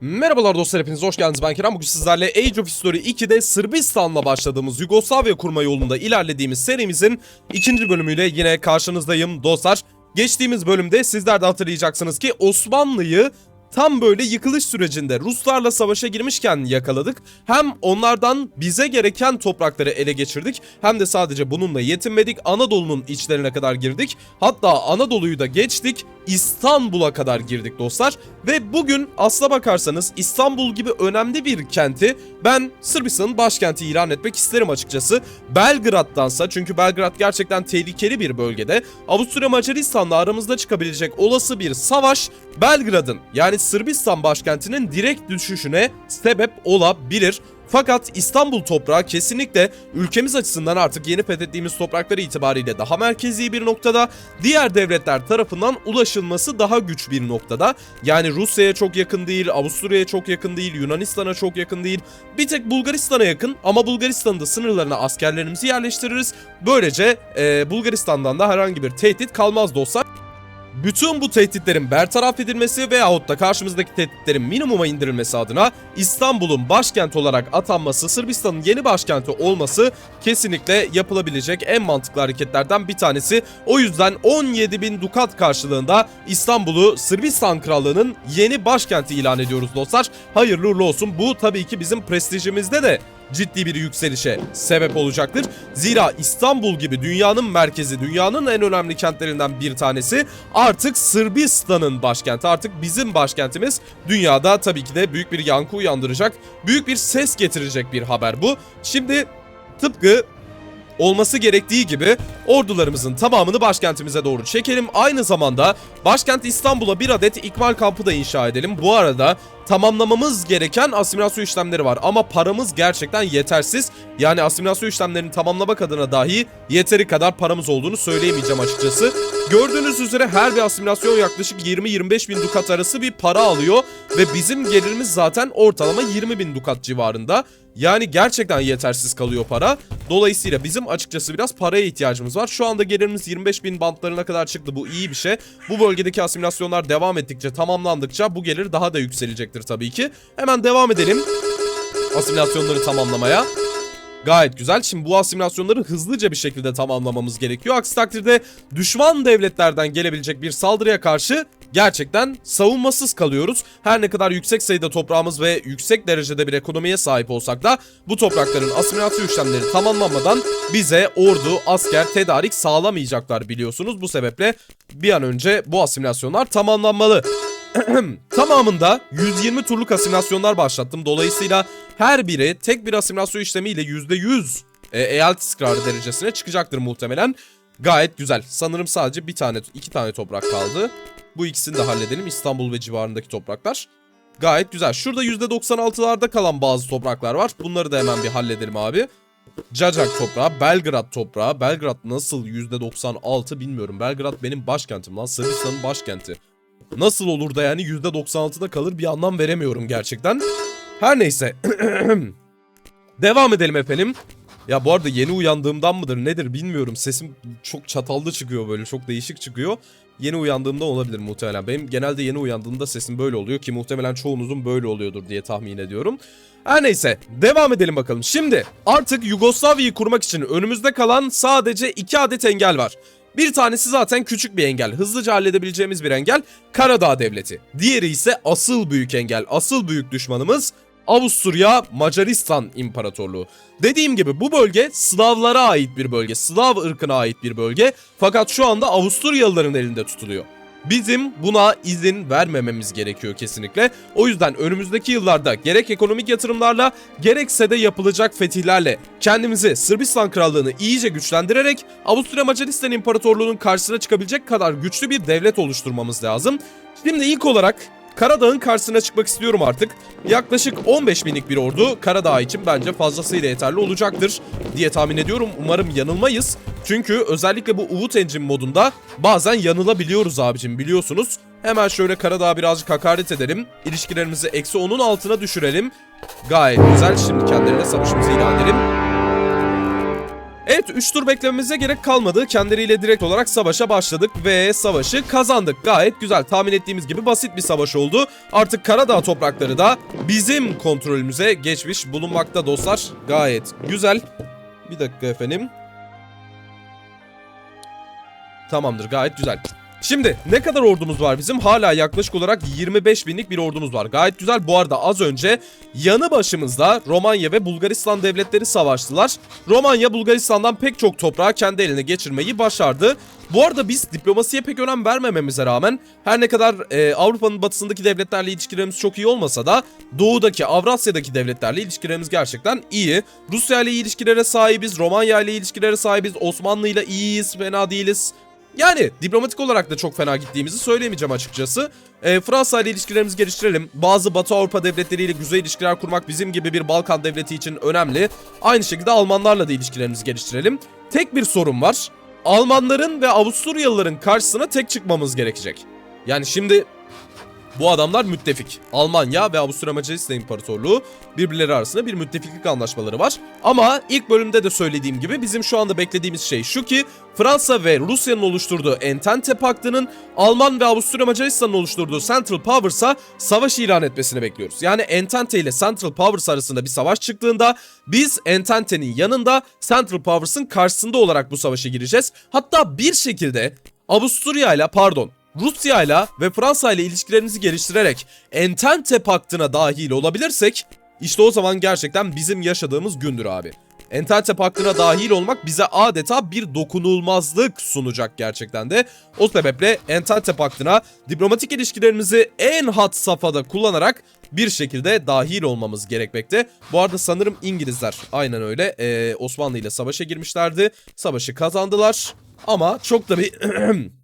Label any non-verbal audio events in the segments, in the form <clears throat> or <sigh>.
Merhabalar dostlar hepiniz hoş geldiniz ben Kerem bugün sizlerle Age of History 2'de Sırbistan'la başladığımız Yugoslavya kurma yolunda ilerlediğimiz serimizin ikinci bölümüyle yine karşınızdayım dostlar. Geçtiğimiz bölümde sizler de hatırlayacaksınız ki Osmanlı'yı tam böyle yıkılış sürecinde Ruslarla savaşa girmişken yakaladık. Hem onlardan bize gereken toprakları ele geçirdik hem de sadece bununla yetinmedik. Anadolu'nun içlerine kadar girdik. Hatta Anadolu'yu da geçtik. İstanbul'a kadar girdik dostlar. Ve bugün asla bakarsanız İstanbul gibi önemli bir kenti ben Sırbistan'ın başkenti ilan etmek isterim açıkçası. Belgrad'dansa çünkü Belgrad gerçekten tehlikeli bir bölgede. Avusturya Macaristan'la aramızda çıkabilecek olası bir savaş Belgrad'ın yani Sırbistan başkentinin direkt düşüşüne sebep olabilir. Fakat İstanbul toprağı kesinlikle ülkemiz açısından artık yeni fethettiğimiz toprakları itibariyle daha merkezi bir noktada, diğer devletler tarafından ulaşılması daha güç bir noktada. Yani Rusya'ya çok yakın değil, Avusturya'ya çok yakın değil, Yunanistan'a çok yakın değil. Bir tek Bulgaristan'a yakın ama Bulgaristan'ın da sınırlarına askerlerimizi yerleştiririz. Böylece e, Bulgaristan'dan da herhangi bir tehdit kalmaz dostlar. Bütün bu tehditlerin bertaraf edilmesi veyahut da karşımızdaki tehditlerin minimuma indirilmesi adına İstanbul'un başkent olarak atanması, Sırbistan'ın yeni başkenti olması kesinlikle yapılabilecek en mantıklı hareketlerden bir tanesi. O yüzden 17 bin dukat karşılığında İstanbul'u Sırbistan Krallığı'nın yeni başkenti ilan ediyoruz dostlar. Hayırlı uğurlu olsun. Bu tabii ki bizim prestijimizde de ciddi bir yükselişe sebep olacaktır. Zira İstanbul gibi dünyanın merkezi, dünyanın en önemli kentlerinden bir tanesi artık Sırbistan'ın başkenti. Artık bizim başkentimiz dünyada tabii ki de büyük bir yankı uyandıracak, büyük bir ses getirecek bir haber bu. Şimdi tıpkı olması gerektiği gibi ordularımızın tamamını başkentimize doğru çekelim. Aynı zamanda başkent İstanbul'a bir adet ikmal kampı da inşa edelim. Bu arada tamamlamamız gereken asimilasyon işlemleri var ama paramız gerçekten yetersiz. Yani asimilasyon işlemlerini tamamlamak adına dahi yeteri kadar paramız olduğunu söyleyemeyeceğim açıkçası. Gördüğünüz üzere her bir asimilasyon yaklaşık 20-25 bin dukat arası bir para alıyor ve bizim gelirimiz zaten ortalama 20 bin dukat civarında. Yani gerçekten yetersiz kalıyor para. Dolayısıyla bizim açıkçası biraz paraya ihtiyacımız var. Şu anda gelirimiz 25 bin bantlarına kadar çıktı. Bu iyi bir şey. Bu bölgedeki asimilasyonlar devam ettikçe, tamamlandıkça bu gelir daha da yükselecektir tabii ki. Hemen devam edelim asimilasyonları tamamlamaya. Gayet güzel. Şimdi bu asimilasyonları hızlıca bir şekilde tamamlamamız gerekiyor. Aksi takdirde düşman devletlerden gelebilecek bir saldırıya karşı gerçekten savunmasız kalıyoruz. Her ne kadar yüksek sayıda toprağımız ve yüksek derecede bir ekonomiye sahip olsak da bu toprakların asimilasyon işlemleri tamamlanmadan bize ordu, asker, tedarik sağlamayacaklar biliyorsunuz. Bu sebeple bir an önce bu asimilasyonlar tamamlanmalı. <clears throat> Tamamında 120 turluk asimilasyonlar başlattım. Dolayısıyla her biri tek bir asimilasyon işlemiyle %100 e, eyalet istikrarı derecesine çıkacaktır muhtemelen. Gayet güzel. Sanırım sadece bir tane, iki tane toprak kaldı. Bu ikisini de halledelim. İstanbul ve civarındaki topraklar. Gayet güzel. Şurada %96'larda kalan bazı topraklar var. Bunları da hemen bir halledelim abi. Cacak toprağı, Belgrad toprağı. Belgrad nasıl %96 bilmiyorum. Belgrad benim başkentim lan. Sırbistan'ın başkenti. Nasıl olur da yani %96'da kalır bir anlam veremiyorum gerçekten. Her neyse. <clears throat> Devam edelim efendim. Ya bu arada yeni uyandığımdan mıdır nedir bilmiyorum. Sesim çok çatallı çıkıyor böyle çok değişik çıkıyor. Yeni uyandığımda olabilir muhtemelen. Benim genelde yeni uyandığımda sesim böyle oluyor ki muhtemelen çoğunuzun böyle oluyordur diye tahmin ediyorum. Her neyse devam edelim bakalım. Şimdi artık Yugoslavya'yı kurmak için önümüzde kalan sadece iki adet engel var. Bir tanesi zaten küçük bir engel. Hızlıca halledebileceğimiz bir engel Karadağ Devleti. Diğeri ise asıl büyük engel, asıl büyük düşmanımız Avusturya Macaristan İmparatorluğu. Dediğim gibi bu bölge Slavlara ait bir bölge. Slav ırkına ait bir bölge. Fakat şu anda Avusturyalıların elinde tutuluyor. Bizim buna izin vermememiz gerekiyor kesinlikle. O yüzden önümüzdeki yıllarda gerek ekonomik yatırımlarla gerekse de yapılacak fetihlerle kendimizi Sırbistan Krallığı'nı iyice güçlendirerek Avusturya Macaristan İmparatorluğu'nun karşısına çıkabilecek kadar güçlü bir devlet oluşturmamız lazım. Şimdi ilk olarak Karadağ'ın karşısına çıkmak istiyorum artık. Yaklaşık 15 binlik bir ordu Karadağ için bence fazlasıyla yeterli olacaktır diye tahmin ediyorum. Umarım yanılmayız. Çünkü özellikle bu Umut Engine modunda bazen yanılabiliyoruz abicim biliyorsunuz. Hemen şöyle Karadağ'a birazcık hakaret edelim. İlişkilerimizi eksi 10'un altına düşürelim. Gayet güzel. Şimdi kendilerine savaşımızı ilan edelim. Evet 3 tur beklememize gerek kalmadı. Kendileriyle direkt olarak savaşa başladık ve savaşı kazandık. Gayet güzel. Tahmin ettiğimiz gibi basit bir savaş oldu. Artık Karadağ toprakları da bizim kontrolümüze geçmiş bulunmakta dostlar. Gayet güzel. Bir dakika efendim. Tamamdır gayet güzel. Şimdi ne kadar ordumuz var bizim? Hala yaklaşık olarak 25 binlik bir ordumuz var. Gayet güzel. Bu arada az önce yanı başımızda Romanya ve Bulgaristan devletleri savaştılar. Romanya Bulgaristan'dan pek çok toprağı kendi eline geçirmeyi başardı. Bu arada biz diplomasiye pek önem vermememize rağmen her ne kadar e, Avrupa'nın batısındaki devletlerle ilişkilerimiz çok iyi olmasa da doğudaki Avrasya'daki devletlerle ilişkilerimiz gerçekten iyi. Rusya ile ilişkilere sahibiz, Romanya ile ilişkilere sahibiz, Osmanlı ile iyiyiz, fena değiliz. Yani diplomatik olarak da çok fena gittiğimizi söyleyemeyeceğim açıkçası. E, Fransa ile ilişkilerimizi geliştirelim. Bazı Batı Avrupa devletleriyle güzel ilişkiler kurmak bizim gibi bir Balkan devleti için önemli. Aynı şekilde Almanlarla da ilişkilerimizi geliştirelim. Tek bir sorun var. Almanların ve Avusturyalıların karşısına tek çıkmamız gerekecek. Yani şimdi bu adamlar müttefik. Almanya ve Avusturya Macaristan İmparatorluğu birbirleri arasında bir müttefiklik anlaşmaları var. Ama ilk bölümde de söylediğim gibi bizim şu anda beklediğimiz şey şu ki Fransa ve Rusya'nın oluşturduğu Entente Paktı'nın Alman ve Avusturya Macaristan'ın oluşturduğu Central Powers'a savaş ilan etmesini bekliyoruz. Yani Entente ile Central Powers arasında bir savaş çıktığında biz Entente'nin yanında Central Powers'ın karşısında olarak bu savaşa gireceğiz. Hatta bir şekilde Avusturya ile pardon Rusya ile ve Fransa ile ilişkilerimizi geliştirerek Entente Paktı'na dahil olabilirsek işte o zaman gerçekten bizim yaşadığımız gündür abi. Entente Paktı'na dahil olmak bize adeta bir dokunulmazlık sunacak gerçekten de. O sebeple Entente Paktı'na diplomatik ilişkilerimizi en hat safhada kullanarak bir şekilde dahil olmamız gerekmekte. Bu arada sanırım İngilizler aynen öyle ee, Osmanlı ile savaşa girmişlerdi. Savaşı kazandılar ama çok da bir <clears throat>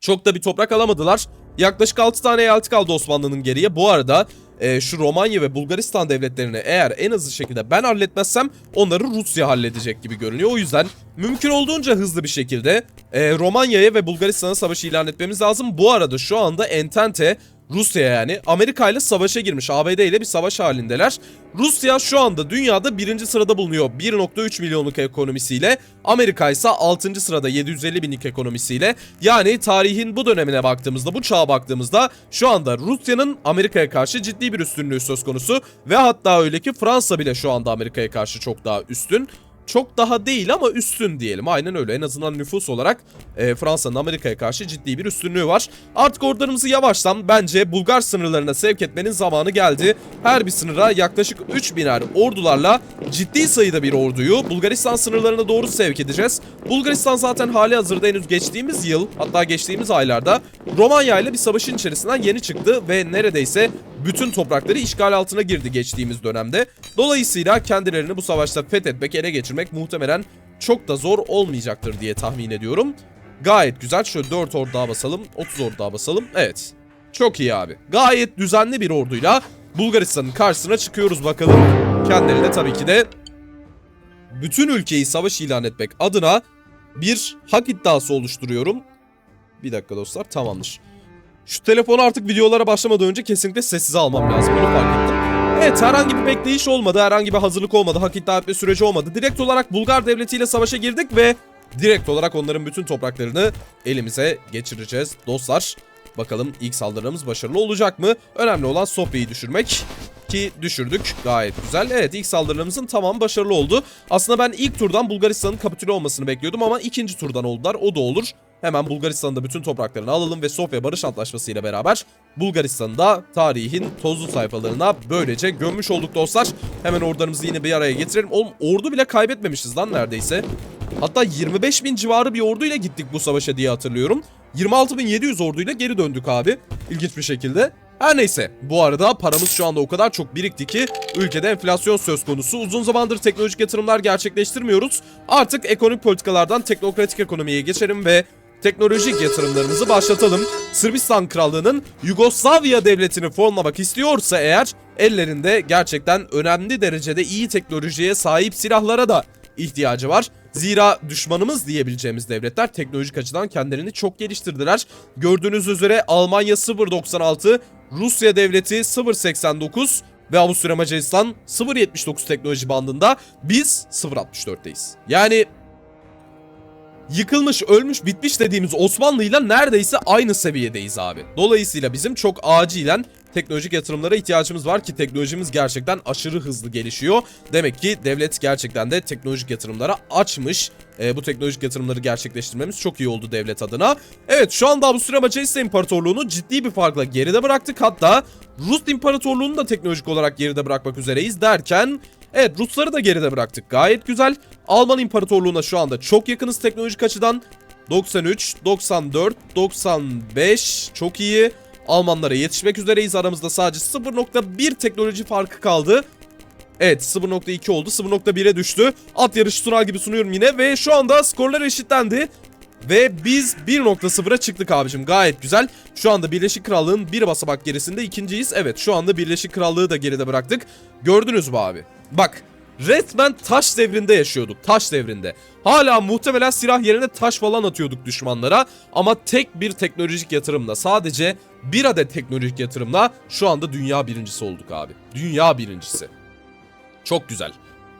çok da bir toprak alamadılar. Yaklaşık 6 tane eyaleti kaldı Osmanlı'nın geriye. Bu arada e, şu Romanya ve Bulgaristan devletlerini eğer en hızlı şekilde ben halletmezsem onları Rusya halledecek gibi görünüyor. O yüzden mümkün olduğunca hızlı bir şekilde e, Romanya'ya ve Bulgaristan'a savaşı ilan etmemiz lazım. Bu arada şu anda Entente Rusya yani Amerika ile savaşa girmiş. ABD ile bir savaş halindeler. Rusya şu anda dünyada birinci sırada bulunuyor 1.3 milyonluk ekonomisiyle. Amerika ise 6. sırada 750 binlik ekonomisiyle. Yani tarihin bu dönemine baktığımızda, bu çağa baktığımızda şu anda Rusya'nın Amerika'ya karşı ciddi bir üstünlüğü söz konusu. Ve hatta öyle ki Fransa bile şu anda Amerika'ya karşı çok daha üstün çok daha değil ama üstün diyelim. Aynen öyle. En azından nüfus olarak e, Fransa'nın Amerika'ya karşı ciddi bir üstünlüğü var. Artık ordularımızı yavaştan bence Bulgar sınırlarına sevk etmenin zamanı geldi. Her bir sınıra yaklaşık 3000'er ordularla ciddi sayıda bir orduyu Bulgaristan sınırlarına doğru sevk edeceğiz. Bulgaristan zaten hali hazırda henüz geçtiğimiz yıl hatta geçtiğimiz aylarda Romanya ile bir savaşın içerisinden yeni çıktı ve neredeyse bütün toprakları işgal altına girdi geçtiğimiz dönemde. Dolayısıyla kendilerini bu savaşta fethetmek, ele geçirmek muhtemelen çok da zor olmayacaktır diye tahmin ediyorum. Gayet güzel. Şöyle 4 ordu daha basalım. 30 ordu daha basalım. Evet. Çok iyi abi. Gayet düzenli bir orduyla Bulgaristan'ın karşısına çıkıyoruz bakalım. Kendileri de tabii ki de bütün ülkeyi savaş ilan etmek adına bir hak iddiası oluşturuyorum. Bir dakika dostlar tamamdır. Şu telefonu artık videolara başlamadan önce kesinlikle sessize almam lazım. Bunu fark ettim. Evet herhangi bir bekleyiş olmadı. Herhangi bir hazırlık olmadı. Hak iddia etme süreci olmadı. Direkt olarak Bulgar devletiyle savaşa girdik ve direkt olarak onların bütün topraklarını elimize geçireceğiz dostlar. Bakalım ilk saldırımız başarılı olacak mı? Önemli olan Sofya'yı düşürmek ki düşürdük. Gayet güzel. Evet ilk saldırılarımızın tamam başarılı oldu. Aslında ben ilk turdan Bulgaristan'ın kapitüle olmasını bekliyordum ama ikinci turdan oldular. O da olur. Hemen Bulgaristan'ın da bütün topraklarını alalım ve Sofya Barış Antlaşması ile beraber Bulgaristan'ı da tarihin tozlu sayfalarına böylece gömmüş olduk dostlar. Hemen ordularımızı yine bir araya getirelim. Oğlum ordu bile kaybetmemişiz lan neredeyse. Hatta 25 bin civarı bir orduyla gittik bu savaşa diye hatırlıyorum. 26.700 orduyla geri döndük abi. İlginç bir şekilde. Her neyse bu arada paramız şu anda o kadar çok birikti ki ülkede enflasyon söz konusu. Uzun zamandır teknolojik yatırımlar gerçekleştirmiyoruz. Artık ekonomik politikalardan teknokratik ekonomiye geçelim ve teknolojik yatırımlarımızı başlatalım. Sırbistan Krallığı'nın Yugoslavya devletini fonlamak istiyorsa eğer ellerinde gerçekten önemli derecede iyi teknolojiye sahip silahlara da ihtiyacı var. Zira düşmanımız diyebileceğimiz devletler teknolojik açıdan kendilerini çok geliştirdiler. Gördüğünüz üzere Almanya 0.96, Rusya devleti 0.89 ve Avusturya Macaristan 0.79 teknoloji bandında biz 0.64'teyiz. Yani yıkılmış, ölmüş, bitmiş dediğimiz Osmanlı'yla neredeyse aynı seviyedeyiz abi. Dolayısıyla bizim çok acilen teknolojik yatırımlara ihtiyacımız var ki teknolojimiz gerçekten aşırı hızlı gelişiyor. Demek ki devlet gerçekten de teknolojik yatırımlara açmış. Ee, bu teknolojik yatırımları gerçekleştirmemiz çok iyi oldu devlet adına. Evet şu anda Avusturya Macaristan İmparatorluğu'nu ciddi bir farkla geride bıraktık. Hatta Rus İmparatorluğu'nu da teknolojik olarak geride bırakmak üzereyiz derken... Evet Rusları da geride bıraktık gayet güzel. Alman İmparatorluğu'na şu anda çok yakınız teknolojik açıdan. 93, 94, 95 çok iyi. Almanlara yetişmek üzereyiz. Aramızda sadece 0.1 teknoloji farkı kaldı. Evet 0.2 oldu. 0.1'e düştü. At yarışı sunar gibi sunuyorum yine. Ve şu anda skorlar eşitlendi. Ve biz 1.0'a çıktık abicim. Gayet güzel. Şu anda Birleşik Krallığın bir basamak gerisinde ikinciyiz. Evet şu anda Birleşik Krallığı da geride bıraktık. Gördünüz mü abi? Bak resmen taş devrinde yaşıyorduk. Taş devrinde. Hala muhtemelen silah yerine taş falan atıyorduk düşmanlara. Ama tek bir teknolojik yatırımla sadece bir adet teknolojik yatırımla şu anda dünya birincisi olduk abi. Dünya birincisi. Çok güzel.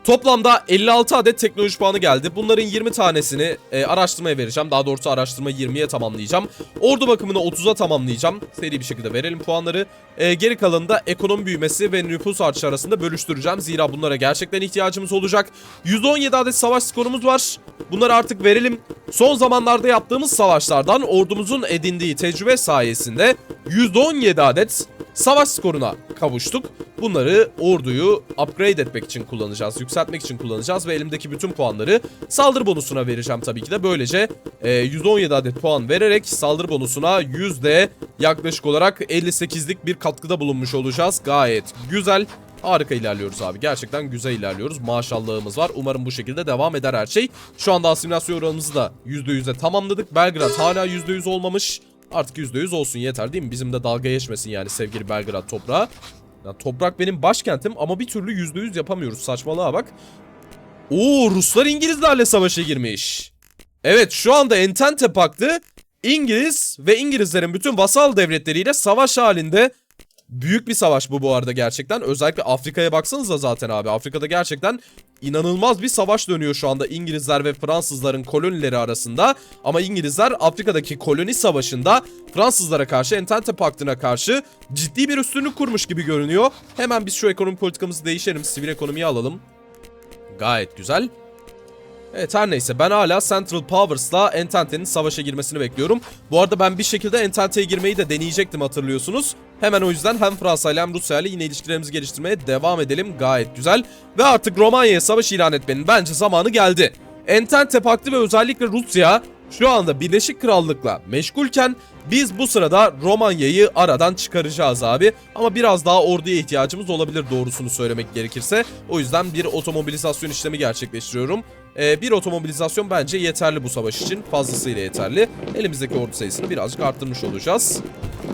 Toplamda 56 adet teknoloji puanı geldi. Bunların 20 tanesini e, araştırmaya vereceğim. Daha doğrusu araştırma 20'ye tamamlayacağım. Ordu bakımını 30'a tamamlayacağım. Seri bir şekilde verelim puanları. E, geri kalanını da ekonomi büyümesi ve nüfus artışı arasında bölüştüreceğim. Zira bunlara gerçekten ihtiyacımız olacak. 117 adet savaş skorumuz var. Bunları artık verelim. Son zamanlarda yaptığımız savaşlardan ordumuzun edindiği tecrübe sayesinde 117 adet savaş skoruna kavuştuk. Bunları orduyu upgrade etmek için kullanacağız, yükseltmek için kullanacağız ve elimdeki bütün puanları saldırı bonusuna vereceğim tabii ki de. Böylece e, 117 adet puan vererek saldırı bonusuna yüzde yaklaşık olarak 58'lik bir katkıda bulunmuş olacağız. Gayet güzel. Harika ilerliyoruz abi. Gerçekten güzel ilerliyoruz. Maşallahımız var. Umarım bu şekilde devam eder her şey. Şu anda asimilasyon oranımızı da %100'e tamamladık. Belgrad hala %100 olmamış. Artık %100 olsun yeter değil mi? Bizim de dalga geçmesin yani sevgili Belgrad toprağı. Ya toprak benim başkentim ama bir türlü %100 yapamıyoruz. Saçmalığa bak. Oo Ruslar İngilizlerle savaşa girmiş. Evet şu anda Entente Paktı İngiliz ve İngilizlerin bütün vasal devletleriyle savaş halinde. Büyük bir savaş bu bu arada gerçekten. Özellikle Afrika'ya baksanıza zaten abi. Afrika'da gerçekten inanılmaz bir savaş dönüyor şu anda İngilizler ve Fransızların kolonileri arasında. Ama İngilizler Afrika'daki koloni savaşında Fransızlara karşı Entente Paktı'na karşı ciddi bir üstünlük kurmuş gibi görünüyor. Hemen biz şu ekonomi politikamızı değişelim. Sivil ekonomiyi alalım. Gayet güzel. Evet her neyse ben hala Central Powers'la Entente'nin savaşa girmesini bekliyorum. Bu arada ben bir şekilde Entente'ye girmeyi de deneyecektim hatırlıyorsunuz. Hemen o yüzden hem Fransa ile hem Rusya ile yine ilişkilerimizi geliştirmeye devam edelim. Gayet güzel. Ve artık Romanya'ya savaş ilan etmenin bence zamanı geldi. Entente Paktı ve özellikle Rusya şu anda Birleşik Krallık'la meşgulken biz bu sırada Romanya'yı aradan çıkaracağız abi. Ama biraz daha orduya ihtiyacımız olabilir doğrusunu söylemek gerekirse. O yüzden bir otomobilizasyon işlemi gerçekleştiriyorum. Ee, bir otomobilizasyon bence yeterli bu savaş için. Fazlasıyla yeterli. Elimizdeki ordu sayısını birazcık arttırmış olacağız.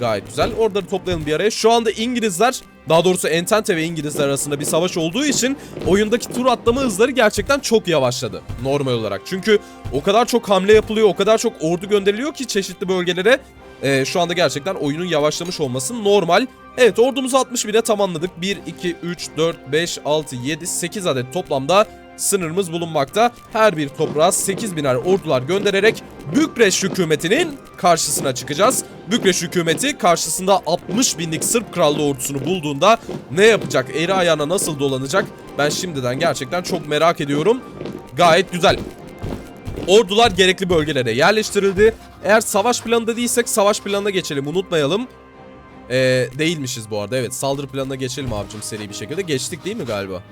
Gayet güzel. Orduları toplayalım bir araya. Şu anda İngilizler, daha doğrusu Entente ve İngilizler arasında bir savaş olduğu için oyundaki tur atlama hızları gerçekten çok yavaşladı. Normal olarak. Çünkü o kadar çok hamle yapılıyor, o kadar çok ordu gönderiliyor ki çeşitli bölgelere. Ee, şu anda gerçekten oyunun yavaşlamış olması normal. Evet ordumuzu 60 bine tamamladık. 1, 2, 3, 4, 5, 6, 7, 8 adet toplamda sınırımız bulunmakta. Her bir toprağa 8 biner ordular göndererek Bükreş hükümetinin karşısına çıkacağız. Bükreş hükümeti karşısında 60 binlik Sırp krallığı ordusunu bulduğunda ne yapacak? Eri ayağına nasıl dolanacak? Ben şimdiden gerçekten çok merak ediyorum. Gayet güzel. Ordular gerekli bölgelere yerleştirildi. Eğer savaş planında değilsek savaş planına geçelim unutmayalım. Ee, değilmişiz bu arada evet saldırı planına geçelim abicim seri bir şekilde. Geçtik değil mi galiba?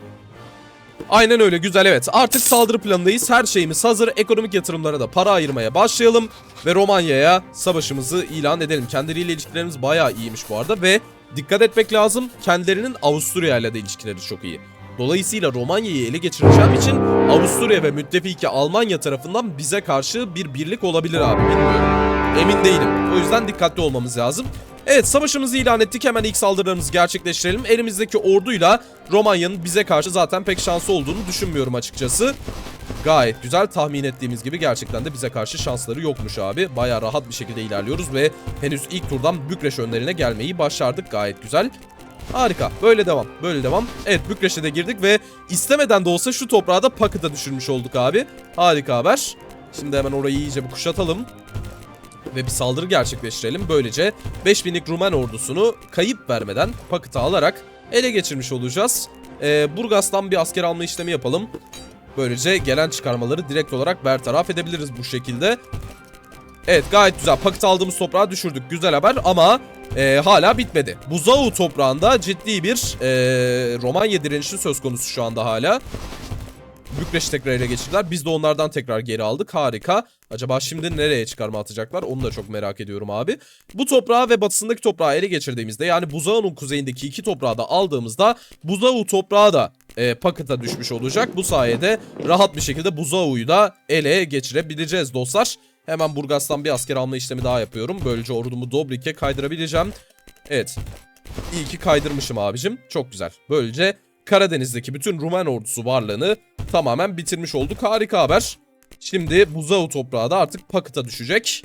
Aynen öyle güzel evet. Artık saldırı planındayız. Her şeyimiz hazır. Ekonomik yatırımlara da para ayırmaya başlayalım. Ve Romanya'ya savaşımızı ilan edelim. Kendileriyle ilişkilerimiz bayağı iyiymiş bu arada. Ve dikkat etmek lazım. Kendilerinin Avusturya ile de ilişkileri çok iyi. Dolayısıyla Romanya'yı ele geçireceğim için Avusturya ve müttefiki Almanya tarafından bize karşı bir birlik olabilir abi bilmiyorum. Emin değilim. O yüzden dikkatli olmamız lazım. Evet savaşımızı ilan ettik. Hemen ilk saldırılarımızı gerçekleştirelim. Elimizdeki orduyla Romanya'nın bize karşı zaten pek şansı olduğunu düşünmüyorum açıkçası. Gayet güzel tahmin ettiğimiz gibi gerçekten de bize karşı şansları yokmuş abi. Baya rahat bir şekilde ilerliyoruz ve henüz ilk turdan Bükreş önlerine gelmeyi başardık. Gayet güzel. Harika. Böyle devam. Böyle devam. Evet Bükreş'e de girdik ve istemeden de olsa şu toprağı da Pakıt'a düşürmüş olduk abi. Harika haber. Şimdi hemen orayı iyice bir kuşatalım. Ve bir saldırı gerçekleştirelim. Böylece 5000'lik Rumen ordusunu kayıp vermeden pakıta alarak ele geçirmiş olacağız. Ee, Burgas'tan bir asker alma işlemi yapalım. Böylece gelen çıkarmaları direkt olarak bertaraf edebiliriz bu şekilde. Evet gayet güzel. Paket aldığımız toprağı düşürdük. Güzel haber ama e, hala bitmedi. Buzağu toprağında ciddi bir e, Romanya direnişi söz konusu şu anda hala. Bükreş'i tekrar ele geçirdiler. Biz de onlardan tekrar geri aldık. Harika. Acaba şimdi nereye çıkarma atacaklar? Onu da çok merak ediyorum abi. Bu toprağı ve batısındaki toprağı ele geçirdiğimizde yani Buzağu'nun kuzeyindeki iki toprağı da aldığımızda Buzağu toprağı da e, paketa düşmüş olacak. Bu sayede rahat bir şekilde Buzağu'yu da ele geçirebileceğiz dostlar. Hemen Burgas'tan bir asker alma işlemi daha yapıyorum. Böylece ordumu Dobrik'e kaydırabileceğim. Evet. İyi ki kaydırmışım abicim. Çok güzel. Böylece Karadeniz'deki bütün Rumen ordusu varlığını tamamen bitirmiş olduk. Harika haber. Şimdi Buzağu toprağı da artık Pakıt'a düşecek.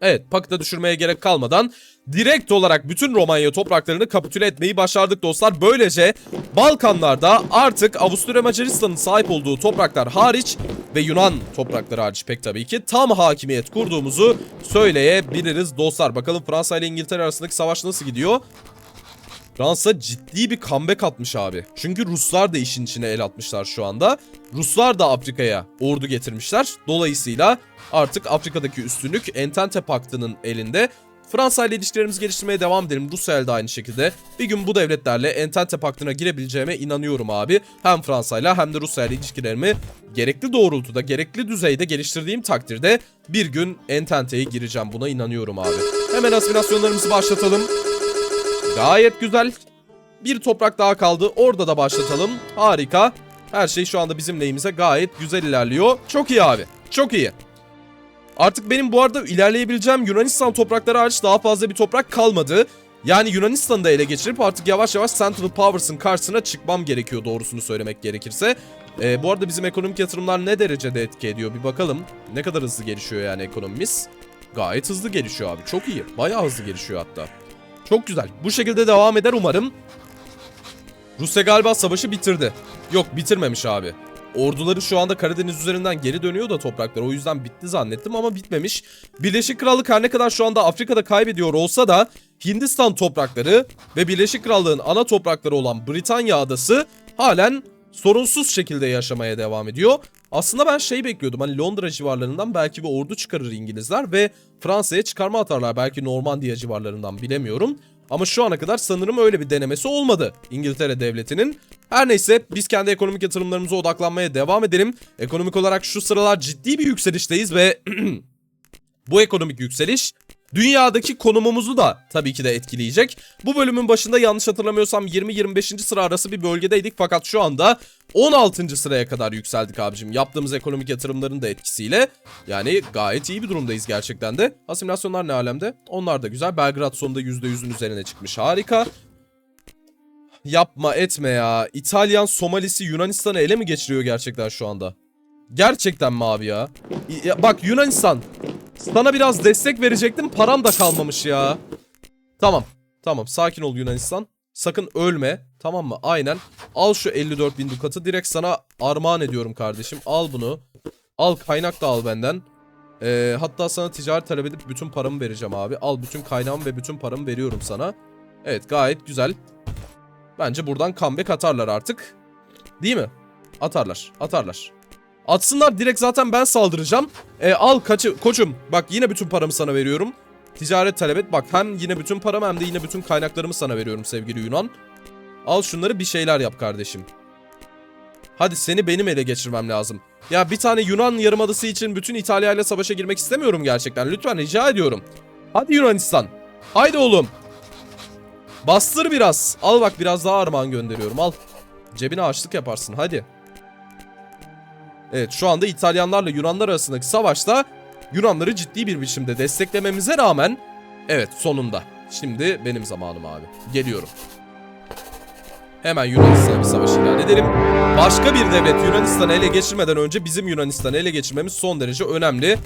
Evet Pakıt'a düşürmeye gerek kalmadan direkt olarak bütün Romanya topraklarını kapitüle etmeyi başardık dostlar. Böylece Balkanlarda artık Avusturya Macaristan'ın sahip olduğu topraklar hariç ve Yunan toprakları hariç pek tabii ki tam hakimiyet kurduğumuzu söyleyebiliriz dostlar. Bakalım Fransa ile İngiltere arasındaki savaş nasıl gidiyor? Fransa ciddi bir comeback atmış abi. Çünkü Ruslar da işin içine el atmışlar şu anda. Ruslar da Afrika'ya ordu getirmişler. Dolayısıyla artık Afrika'daki üstünlük Entente Paktı'nın elinde. Fransa ile ilişkilerimizi geliştirmeye devam edelim. Rusya de aynı şekilde. Bir gün bu devletlerle Entente Paktı'na girebileceğime inanıyorum abi. Hem Fransa ile hem de Rusya ile ilişkilerimi gerekli doğrultuda, gerekli düzeyde geliştirdiğim takdirde bir gün Entente'ye gireceğim. Buna inanıyorum abi. Hemen asimilasyonlarımızı başlatalım. Gayet güzel. Bir toprak daha kaldı. Orada da başlatalım. Harika. Her şey şu anda bizim lehimize gayet güzel ilerliyor. Çok iyi abi. Çok iyi. Artık benim bu arada ilerleyebileceğim Yunanistan toprakları hariç daha fazla bir toprak kalmadı. Yani Yunanistan'ı da ele geçirip artık yavaş yavaş Central Powers'ın karşısına çıkmam gerekiyor doğrusunu söylemek gerekirse. Ee, bu arada bizim ekonomik yatırımlar ne derecede etki ediyor bir bakalım. Ne kadar hızlı gelişiyor yani ekonomimiz. Gayet hızlı gelişiyor abi. Çok iyi. Bayağı hızlı gelişiyor hatta. Çok güzel. Bu şekilde devam eder umarım. Rusya galiba savaşı bitirdi. Yok bitirmemiş abi. Orduları şu anda Karadeniz üzerinden geri dönüyor da topraklar. O yüzden bitti zannettim ama bitmemiş. Birleşik Krallık her ne kadar şu anda Afrika'da kaybediyor olsa da Hindistan toprakları ve Birleşik Krallığın ana toprakları olan Britanya adası halen sorunsuz şekilde yaşamaya devam ediyor. Aslında ben şey bekliyordum hani Londra civarlarından belki bir ordu çıkarır İngilizler ve Fransa'ya çıkarma atarlar belki Normandiya civarlarından bilemiyorum. Ama şu ana kadar sanırım öyle bir denemesi olmadı İngiltere devletinin. Her neyse biz kendi ekonomik yatırımlarımıza odaklanmaya devam edelim. Ekonomik olarak şu sıralar ciddi bir yükselişteyiz ve <clears throat> bu ekonomik yükseliş dünyadaki konumumuzu da tabii ki de etkileyecek. Bu bölümün başında yanlış hatırlamıyorsam 20-25. sıra arası bir bölgedeydik fakat şu anda 16. sıraya kadar yükseldik abicim. Yaptığımız ekonomik yatırımların da etkisiyle. Yani gayet iyi bir durumdayız gerçekten de. Asimilasyonlar ne alemde? Onlar da güzel. Belgrad sonunda %100'ün üzerine çıkmış. Harika. Yapma etme ya. İtalyan Somalisi Yunanistan'ı ele mi geçiriyor gerçekten şu anda? Gerçekten mi abi ya? ya bak Yunanistan. Sana biraz destek verecektim. Param da kalmamış ya. Tamam. Tamam sakin ol Yunanistan. Sakın ölme. Tamam mı? Aynen. Al şu 54 bin dukatı. Direkt sana armağan ediyorum kardeşim. Al bunu. Al kaynak da al benden. Ee, hatta sana ticaret talep edip bütün paramı vereceğim abi. Al bütün kaynağımı ve bütün paramı veriyorum sana. Evet gayet güzel. Bence buradan comeback atarlar artık. Değil mi? Atarlar. Atarlar. Atsınlar direkt zaten ben saldıracağım. E, al kaçı, koçum bak yine bütün paramı sana veriyorum. Ticaret talep et. Bak hem yine bütün paramı hem de yine bütün kaynaklarımı sana veriyorum sevgili Yunan. Al şunları bir şeyler yap kardeşim. Hadi seni benim ele geçirmem lazım. Ya bir tane Yunan yarımadası için bütün İtalya ile savaşa girmek istemiyorum gerçekten. Lütfen rica ediyorum. Hadi Yunanistan. Haydi oğlum. Bastır biraz. Al bak biraz daha armağan gönderiyorum al. Cebine açlık yaparsın hadi. Evet şu anda İtalyanlarla Yunanlar arasındaki savaşta Yunanları ciddi bir biçimde desteklememize rağmen evet sonunda. Şimdi benim zamanım abi. Geliyorum. Hemen Yunanistan'a bir savaş ilan edelim. Başka bir devlet Yunanistan'ı ele geçirmeden önce bizim Yunanistan'ı ele geçirmemiz son derece önemli.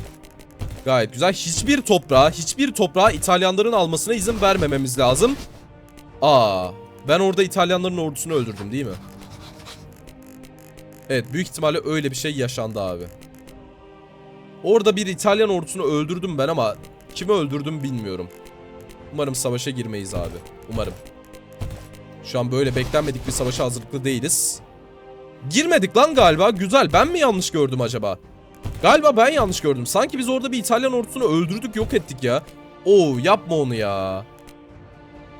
Gayet güzel. Hiçbir toprağı, hiçbir toprağı İtalyanların almasına izin vermememiz lazım. Aa, ben orada İtalyanların ordusunu öldürdüm değil mi? Evet büyük ihtimalle öyle bir şey yaşandı abi. Orada bir İtalyan ordusunu öldürdüm ben ama kimi öldürdüm bilmiyorum. Umarım savaşa girmeyiz abi. Umarım. Şu an böyle beklenmedik bir savaşa hazırlıklı değiliz. Girmedik lan galiba. Güzel. Ben mi yanlış gördüm acaba? Galiba ben yanlış gördüm. Sanki biz orada bir İtalyan ordusunu öldürdük, yok ettik ya. Oo, yapma onu ya.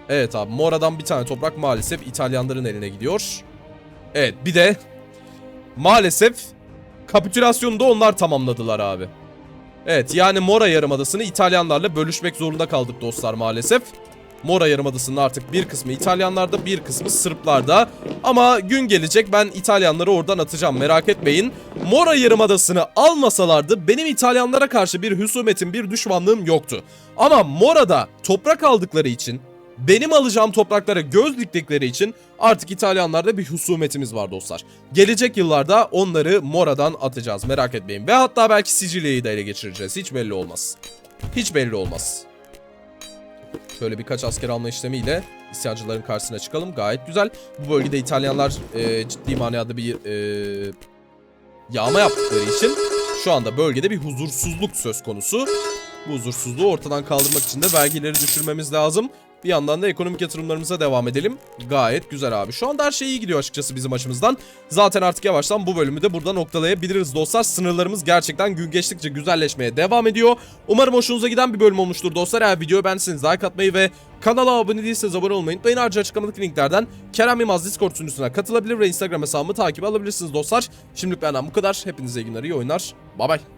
Evet abi, Mora'dan bir tane toprak maalesef İtalyanların eline gidiyor. Evet, bir de maalesef kapitülasyonu da onlar tamamladılar abi. Evet, yani Mora Yarımadası'nı İtalyanlarla bölüşmek zorunda kaldık dostlar maalesef. Mora Yarımadası'nın artık bir kısmı İtalyanlarda, bir kısmı Sırplarda. Ama gün gelecek ben İtalyanları oradan atacağım merak etmeyin. Mora Yarımadası'nı almasalardı benim İtalyanlara karşı bir husumetim, bir düşmanlığım yoktu. Ama Mora'da toprak aldıkları için, benim alacağım topraklara göz diktikleri için artık İtalyanlarda bir husumetimiz var dostlar. Gelecek yıllarda onları Mora'dan atacağız merak etmeyin. Ve hatta belki Sicilya'yı da ele geçireceğiz. Hiç belli olmaz. Hiç belli olmaz. Şöyle birkaç asker alma işlemiyle isyancıların karşısına çıkalım. Gayet güzel. Bu bölgede İtalyanlar e, ciddi manada bir e, yağma yaptıkları için şu anda bölgede bir huzursuzluk söz konusu. Bu huzursuzluğu ortadan kaldırmak için de vergileri düşürmemiz lazım. Bir yandan da ekonomik yatırımlarımıza devam edelim. Gayet güzel abi. Şu anda her şey iyi gidiyor açıkçası bizim açımızdan. Zaten artık yavaştan bu bölümü de burada noktalayabiliriz dostlar. Sınırlarımız gerçekten gün geçtikçe güzelleşmeye devam ediyor. Umarım hoşunuza giden bir bölüm olmuştur dostlar. Eğer videoyu beğendiyseniz like atmayı ve kanala abone değilseniz abone olmayı unutmayın. Ayrıca açıklamadaki linklerden Kerem Yılmaz Discord sunucusuna katılabilir ve Instagram hesabımı takip alabilirsiniz dostlar. Şimdilik benden bu kadar. Hepinize iyi günler, iyi oyunlar. Bay bay.